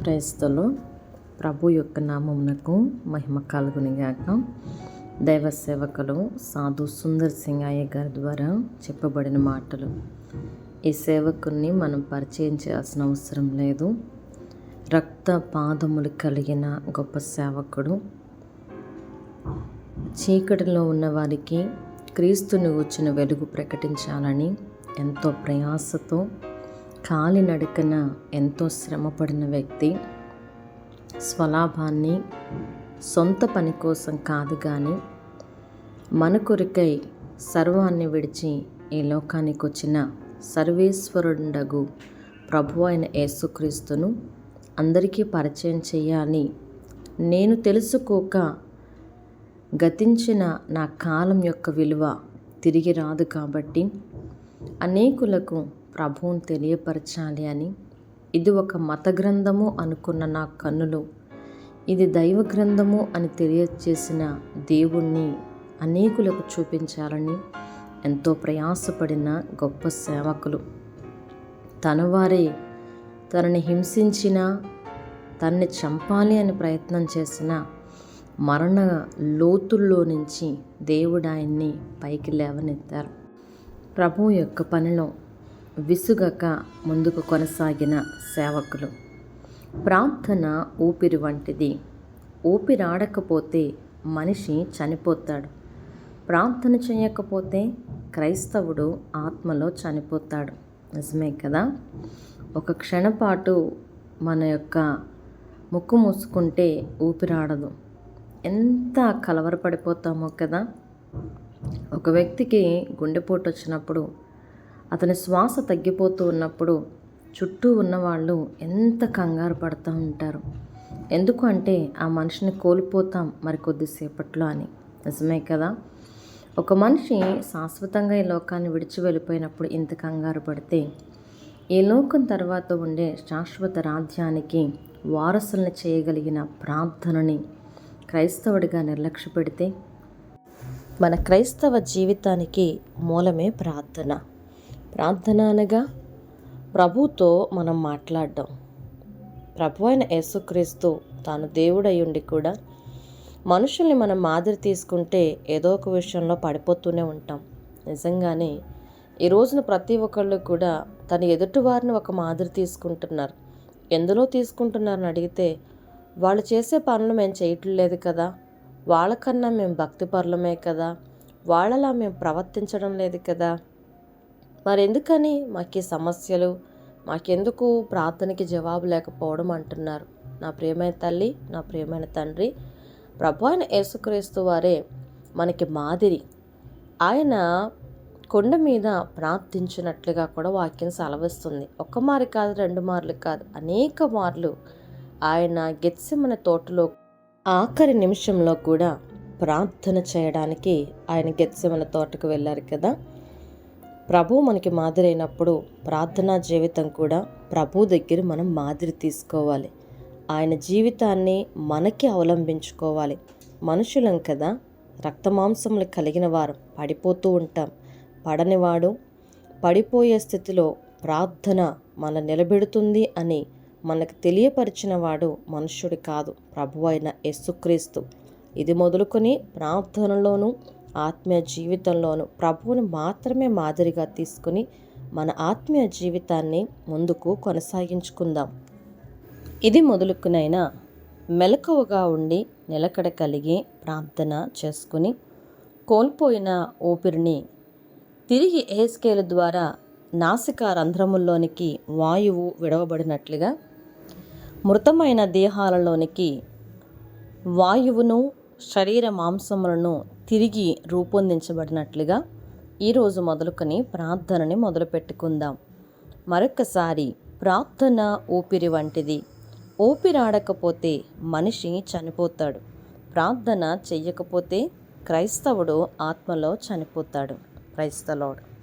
క్రైస్తలు ప్రభు యొక్క నామమునకు మహిమ కలుగునిగాక. దైవ సేవకులు సాధు సుందర్ సింగ్ అయ్య గారి ద్వారా చెప్పబడిన మాటలు. ఈ సేవకుని మనం పరిచయం చేయాల్సిన అవసరం లేదు. రక్త పాదములు కలిగిన గొప్ప సేవకుడు. చీకటిలో ఉన్న వారికి క్రీస్తుని వచ్చిన వెలుగు ప్రకటించాలని ఎంతో ప్రయాసతో కాలినడకన ఎంతో శ్రమపడిన వ్యక్తి స్వలాభాన్ని సొంత పని కోసం కాదు కానీ మన కొరికై సర్వాన్ని విడిచి ఈ లోకానికి వచ్చిన సర్వేశ్వరుండగు ప్రభు అయిన యేసుక్రీస్తును అందరికీ పరిచయం చేయాలి. నేను తెలుసుకోక గతించిన నా కాలం యొక్క విలువ తిరిగి రాదు కాబట్టి అనేకులకు ప్రభువుని తెలియపరచాలి అని. ఇది ఒక మత గ్రంథము అనుకున్న నా కన్నులు. ఇది దైవ గ్రంథము అని తెలియచేసిన దేవుణ్ణి అనేకులకు చూపించాలని ఎంతో ప్రయాసపడిన గొప్ప సేవకులు. తన వారే తనని హింసించిన తనని చంపాలి అని ప్రయత్నం చేసిన మరణ లోతుల్లో నుంచి దేవుడు ఆయన్ని పైకి లేవనెత్తారు. ప్రభు యొక్క పనిలో విసుగక ముందుకు కొనసాగిన సేవకులు. ప్రార్థన ఊపిరి వంటిది. ఊపిరాడకపోతే మనిషి చనిపోతాడు. ప్రార్థన చేయకపోతే క్రైస్తవుడు ఆత్మలో చనిపోతాడు. నిజమే కదా? ఒక క్షణపాటు మన యొక్క ముక్కు మూసుకుంటే ఊపిరాడదు. ఎంత కలవరపడిపోతామో కదా? ఒక వ్యక్తికి గుండెపోటు వచ్చినప్పుడు అతని శ్వాస తగ్గిపోతూ ఉన్నప్పుడు చుట్టూ ఉన్నవాళ్ళు ఎంత కంగారు పడుతూ ఉంటారు. ఎందుకు అంటే ఆ మనిషిని కోల్పోతాం మరి కొద్దిసేపట్లో అని. నిజమే కదా? ఒక మనిషి శాశ్వతంగా ఈ లోకాన్ని విడిచి వెళ్ళిపోయినప్పుడు ఇంత కంగారు పడితే ఈ లోకం తర్వాత ఉండే శాశ్వత రాజ్యానికి వారసుల్ని చేయగలిగిన ప్రార్థనని క్రైస్తవుడిగా నిర్లక్ష్య పెడితే మన క్రైస్తవ జీవితానికి మూలమే ప్రార్థన. ప్రార్థన అనగా ప్రభుతో మనం మాట్లాడడం. ప్రభు అయిన యేసుక్రీస్తు తాను దేవుడై ఉండి కూడా మనుషుల్ని మనం మాదిరి తీసుకుంటే ఏదో ఒక విషయంలో పడిపోతూనే ఉంటాం. నిజంగానే ఈ రోజున ప్రతి ఒక్కళ్ళు కూడా తన ఎదుటివారిని ఒక మాదిరి తీసుకుంటున్నారు. ఎందులో తీసుకుంటున్నారని అడిగితే వాళ్ళు చేసే పనులు మేము చేయట్లేదు కదా. వాళ్ళకన్నా మేము భక్తిపరులమే కదా. వాళ్ళలా మేము ప్రవర్తించడం లేదు కదా. మరి ఎందుకని మాకు సమస్యలు మాకెందుకు ప్రార్థనకి జవాబు లేకపోవడం అంటున్నారు. నా ప్రియమైన తల్లి నా ప్రియమైన తండ్రి ప్రభు అయిన యేసుక్రీస్తు వారే మనకి మాదిరి. ఆయన కొండ మీద ప్రార్థించినట్లుగా కూడా వాక్యం సెలవిస్తుంది. ఒక్క మారు కాదు రెండు మార్లు కాదు అనేక మార్లు ఆయన గెత్సిమన తోటలో ఆఖరి నిమిషంలో కూడా ప్రార్థన చేయడానికి ఆయన గెత్సిమన తోటకు వెళ్ళారు కదా. ప్రభు మనకి మాదిరి అయినప్పుడు ప్రార్థనా జీవితం కూడా ప్రభు దగ్గర మనం మాదిరి తీసుకోవాలి. ఆయన జీవితాన్ని మనకి అవలంబించుకోవాలి. మనుషులం కదా రక్తమాంసములు కలిగిన వారు పడిపోతూ ఉంటాం. పడనివాడు పడిపోయే స్థితిలో ప్రార్థన మన నిలబెడుతుంది అని మనకు తెలియపరిచిన వాడు మనుష్యుడు కాదు ప్రభు అయిన యేసుక్రీస్తు. ఇది మొదలుకొని ప్రార్థనలోనూ ఆత్మీయ జీవితంలోనూ ప్రభువును మాత్రమే మాదిరిగా తీసుకుని మన ఆత్మీయ జీవితాన్ని ముందుకు కొనసాగించుకుందాం. ఇది మొదలుకునైనా మెలకువగా ఉండి నిలకడ కలిగి ప్రార్థన చేసుకుని కోల్పోయిన ఊపిరిని తిరిగి ఏస్కేల ద్వారా నాసిక రంధ్రముల్లోనికి వాయువు విడవబడినట్లుగా మృతమైన దేహాలలోనికి వాయువును శరీర మాంసములను తిరిగి రూపొందించబడినట్లుగా ఈరోజు మొదలుకొని ప్రార్థనని మొదలుపెట్టుకుందాం మరొకసారి ప్రార్థన ఊపిరి వంటిది. ఊపిరాడకపోతే మనిషి చనిపోతాడు. ప్రార్థన చెయ్యకపోతే క్రైస్తవుడు ఆత్మలో చనిపోతాడు. క్రైస్తలోడు.